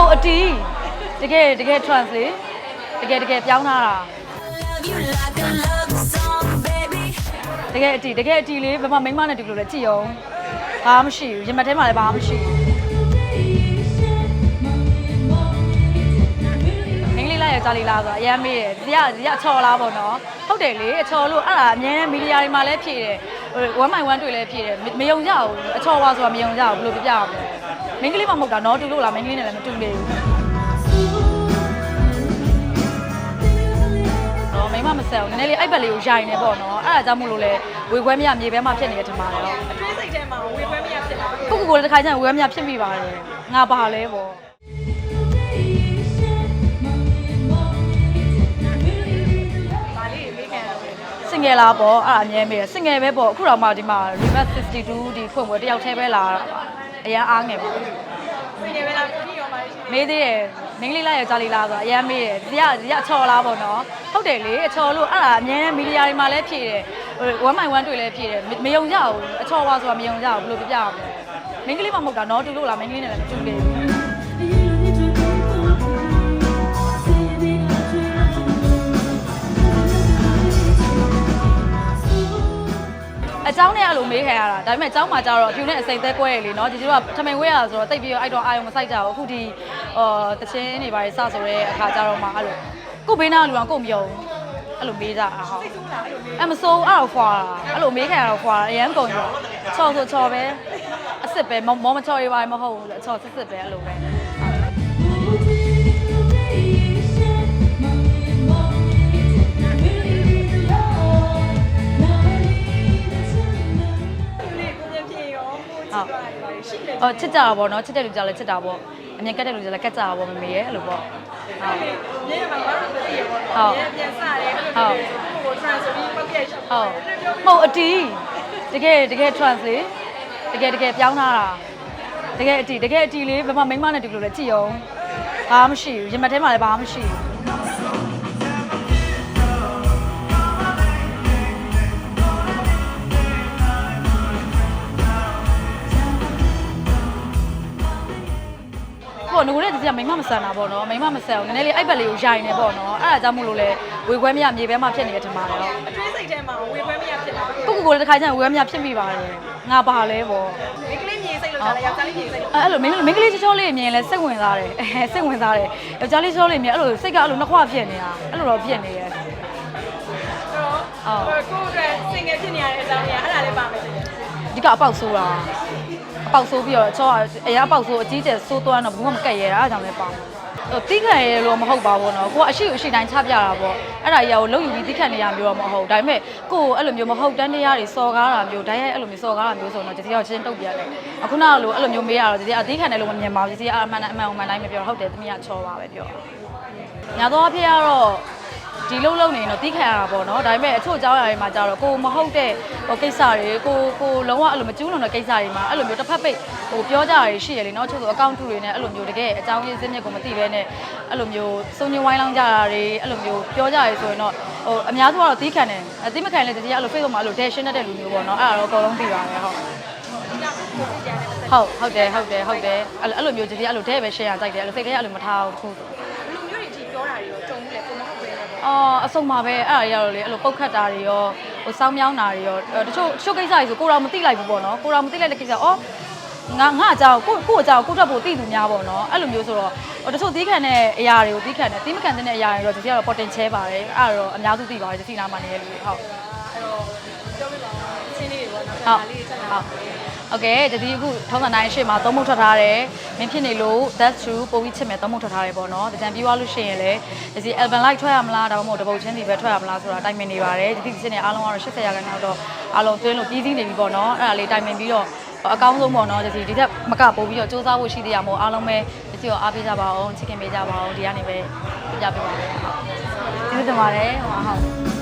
ဟုတ်အတီးတကယ်တကယ် translate တကယ်တကယ်ပြောင်းထားတာ you like a love song, baby. တကယ်အတီးတကယ်အတီးလေးဘယ်မှာမိန်းမနဲ့တူလို့လဲကြည့်အောင်ဘာမှမရှိဘူးရင်မထဲမှာလည်းဘာမှမရှိဘူးမင်းကလေးလိုက်ရကြလေးလားဆိုတော့အရမ်းမေးတယ်ဒီကဒီကအချော်လားပေါ့နော်ဟုတ်တယ်လေအချော်လို့အဲ့ဒါအများနဲ့မီဒီယာတွေမှာလည်းဖြည့်တယ်ဟို1 by 1တွေ့လည်းဖြည့်တယ်မယုံကြဘူးအချော်ပါဆိုတာမယုံကြဘူးဘယ်လိုပြပြအောင်လဲ မင်းကလေးမှမဟုတ်တာနော်တူလို့လားမင်းကလေးနဲ့လည်းမတူနေဘူးနော်မိမမဆက်ဘူးနည်းနည်းလေးအိုက်ဘက်လေးကိုရိုင်နေပေါ့နော်အဲ့ဒါကြောင့်မို့လို့လဲဝေခွဲမရမြေပဲမှဖြစ်နေတယ်ထင်ပါတယ်တော့အထွေးစိတ်ထဲမှာဝေခွဲမရဖြစ်လာတယ်ကိုကိုကိုလည်းတစ်ခါကျရင်ဝေခွဲမရဖြစ်မိပါတယ်ငါပါလဲပေါ့ဒါလေးမေးခံရတယ်စင်ငယ်လားပေါ့အဲ့ဒါအမြဲမေးတယ်စင်ငယ်ပဲပေါ့အခုတော့မှဒီမှာ reverse 62ဒီဖွင့်ပွဲတယောက်တည်းပဲလာတာပါ အရန်အားငယ်ပေါ့စိတ်နေပဲလားကိုကြီးရောပါရှိတယ်မေးသေးတယ်မင်းကလေးလိုက်ရကြလေးလားဆိုတော့အရန်မေးတယ်ဒီကဒီကအချော်လားပေါ့နော်ဟုတ်တယ်လေအချော်လို့အဲ့ဒါအမြဲမီဒီယာတွေမှာလည်းဖြည့်တယ်ဟို1 by 1တွေ့လည်းဖြည့်တယ်မယုံကြဘူးအချော်ပါဆိုတာမယုံကြဘူးဘယ်လိုပြပြအောင်လဲမင်းကလေးမှမဟုတ်တာနော်တူလို့လားမင်းကလေးနဲ့လည်းမတူနေဘူး အเจ้าနဲ့အဲ့လိုမေးခံရတာဒါပေမဲ့အเจ้าမှာကျတော့အဖြူနဲ့အစိမ့်သက်ကွဲရလေเนาะဒီတို့ကထမိန်ဝဲရဆိုတော့တိတ်ပြီးတော့အဲ့တော့အာယုံမဆိုင်ကြဘူးအခုဒီအော်တချင်းနေပါလေစဆိုတဲ့အခါကျတော့မှအဲ့လိုကို့ဘေးနားလူအောင်ကို့မယုံအဲ့လိုမေးကြတာဟောအဲ့မစိုးအဲ့တော့ဖွာတာအဲ့လိုမေးခံရတော့ဖွာတာအရန်ကုန်ရောချော်ဆိုချော်ပဲအစ်စ်ပဲမောမချော်ရပါမဟုတ်ဘူးအချော်စစ်စစ်ပဲအဲ့လိုပဲ အော်ချစ်ကြတာပေါ့နော်ချစ်တဲ့လူကြလည်းချစ်တာပေါ့အမြင်ကတ်တဲ့လူကြလည်းကတ်ကြတာပေါ့မမေရဲ့အဲ့လိုပေါ့ဟုတ်ညနေမှာဘာလို့သိရပေါ့နော်ပြန်စားတယ်အဲ့လိုကို transfer ပြီးပတ်ပြည့်ရှောက်ဟုတ်မဟုတ်အတီးတကယ်တကယ် translate တကယ်တကယ်ပြောင်းထားတာတကယ်အတီးတကယ်အတီးလေးဘယ်မှာမိန်းမနဲ့တူလို့လဲကြည့်အောင်ဘာမှမရှိဘူးရင်မထဲမှာလည်းဘာမှမရှိဘူး ပေါ့ငကိုတဲ့တည်းကမိန်းမမဆန်တာပေါ့နော်မိန်းမမဆန်အောင်နည်းနည်းလေးအိုက်ဘက်လေးကိုရိုင်နေပေါ့နော်အဲ့ဒါကြောင့်မို့လို့လဲဝေခွဲမရမြေပဲမှဖြစ်နေတယ်ထင်ပါတယ်တော့အထွေးစိတ်ထဲမှာဝေခွဲမရဖြစ်လာတယ်ကိုကိုကိုလည်းတစ်ခါကျရင်ဝေခွဲမရဖြစ်မိပါတယ်ငါပါလဲပေါ့မိန်းကလေးမြေစိတ်လို့ကြားတယ်ယောက်ျားလေးမြေစိတ်လို့အဲ့လိုမင်းမင်းကလေးချောချောလေးမြင်ရင်လဲစိတ်ဝင်စားတယ်အဲစိတ်ဝင်စားတယ်ယောက်ျားလေးချောလေးမြင်အဲ့လိုစိတ်ကအဲ့လိုနှစ်ခွဖြစ်နေတာအဲ့လိုတော့ဖြစ်နေရဲ့တော့ကိုယ်ကစင်ငယ်ဖြစ်နေရတဲ့အကြောင်းကြီးအဲ့ဒါလေးပါမယ်တကယ်အဓိကအပေါက်ဆိုးတာ အပေါက်ဆိုးပြီးတော့ချောအရာအပေါက်ဆိုးအကြီးကျယ်ဆိုးသွမ်းတော့ဘူးမှမကက်ရဲတာအဲ့ဒါကြောင့်လည်းပါဟိုတီးခံရဲလို့မဟုတ်ပါဘူးနော်ကိုကအရှိအရှိတိုင်းချပြတာပေါ့အဲ့ဒါကြီးကိုလုံယူပြီးတီးခံနေရမျိုးတော့မဟုတ်ဒါပေမဲ့ကိုကိုအဲ့လိုမျိုးမဟုတ်တန်းတရားတွေစော်ကားတာမျိုးဓာတ်ရိုက်အဲ့လိုမျိုးစော်ကားတာမျိုးဆိုတော့ဒီစီကချင်းတုတ်ပြတယ်အခုနောက်လိုအဲ့လိုမျိုးမေးရတော့ဒီစီအတီးခံတယ်လို့မမြင်ပါဘူးဒီစီကအမှန်အမှန်အမှန်တိုင်းပဲပြောဟုတ်တယ်သမီးကချောပါပဲပြောညာတော့အဖေကတော့ ဒီလုံးလုံးနေတော့တီးခံရတာပေါ့နော်ဒါပေမဲ့အချို့အကြောင်းအရာတွေမှာကြတော့ကိုမဟုတ်တဲ့ဟိုကိစ္စတွေကိုကိုလုံးဝအဲ့လိုမကျူးလွန်တဲ့ကိစ္စတွေမှာအဲ့လိုမျိုးတစ်ဖက်ပိတ်ဟိုပြောကြတာတွေရှိရလေနော်အချို့ဆိုအကောင့်တူတွေနဲ့အဲ့လိုမျိုးတကယ်အကြောင်းရင်းစင်းမြစ်ကိုမသိဘဲနဲ့အဲ့လိုမျိုးစုံညဝိုင်းလောင်းကြတာတွေအဲ့လိုမျိုးပြောကြရဆိုရင်တော့ဟိုအများစုကတော့တီးခံတယ်အတိမခံလဲတကယ်အဲ့လို Facebook မှာအဲ့လို dash နဲ့တဲ့လူမျိုးပေါ့နော်အဲ့ဒါတော့အကုန်လုံးသိပါတယ်ဟုတ်ဟုတ်ဟုတ်တယ်ဟုတ်တယ်ဟုတ်တယ်အဲ့လိုအဲ့လိုမျိုးတကယ်အဲ့လိုတဲ့ပဲ share ကြိုက်တယ်အဲ့လို fake ကအဲ့လိုမထားဘူးတခုဆို ဘလူမျိုးတွေကြီးပြောတာတွေရောကြုံဘူးလေကို မဟုတ်ပဲနဲ့ပေါ့အော်အစုံပါပဲအဲ့ဒါတွေကတော့လေအဲ့လိုပုတ်ခတ်တာတွေရောဟိုစောင်းမြောင်းတာတွေရောအဲ့တချို့တချို့ကိစ္စတွေဆိုကိုယ်တော်မသိလိုက်ဘူးပေါ့နော်ကိုယ်တော်မသိလိုက်တဲ့ကိစ္စအော်ငါငါအကြောင်းကိုကိုအကြောင်းကိုတက်ဖို့သိသူများပေါ့နော်အဲ့လိုမျိုးဆိုတော့ဟိုတချို့သီးခံတဲ့အရာတွေကိုသီးခံတယ်သီးမခံတဲ့အရာတွေတော့ဒီစီကတော့ potential ပါတယ်အဲ့ဒါတော့အများစုသိပါတယ်ဒီစီနာမှာနေတဲ့လူတွေဟုတ်အဲ့တော့ပြောပြပါဦးချင်းလေးတွေပေါ့နော်ဟုတ်ဒါလေးဆက်လာ ဟုတ်ကဲ့တတိအခုထုံးစံတိုင်းရှေ့မှာသုံးမှုထွက်ထားတယ်မင်းဖြစ်နေလို့ that's true ပုံပြီးချစ်မယ်သုံးမှုထွက်ထားတယ်ပေါ့နော်တကြံပြီးွားလို့ရှိရင်လည်းဒီ album light ထွက်ရမလားဒါမှမဟုတ်တပုတ်ချင်းစီပဲထွက်ရမလားဆိုတာတိုင်ပင်နေပါတယ်ဒီဒီချင်းနဲ့အားလုံးကတော့80ရာခိုင်နှုန်းတော့အားလုံးတွင်းလို့ပြီးစီးနေပြီပေါ့နော်အဲ့ဒါလေးတိုင်ပင်ပြီးတော့အကောင်းဆုံးပေါ့နော်ဒီဒီထက်မကပို့ပြီးတော့စူးစမ်းဖို့ရှိသေးရမို့အားလုံးပဲဒီကိုအားပေးကြပါအောင်ချစ်ခင်ပေးကြပါအောင်ဒီကနေပဲပြပြပေးပါမယ်ဟုတ်ကျေးဇူးတင်ပါတယ်ဟောဟုတ်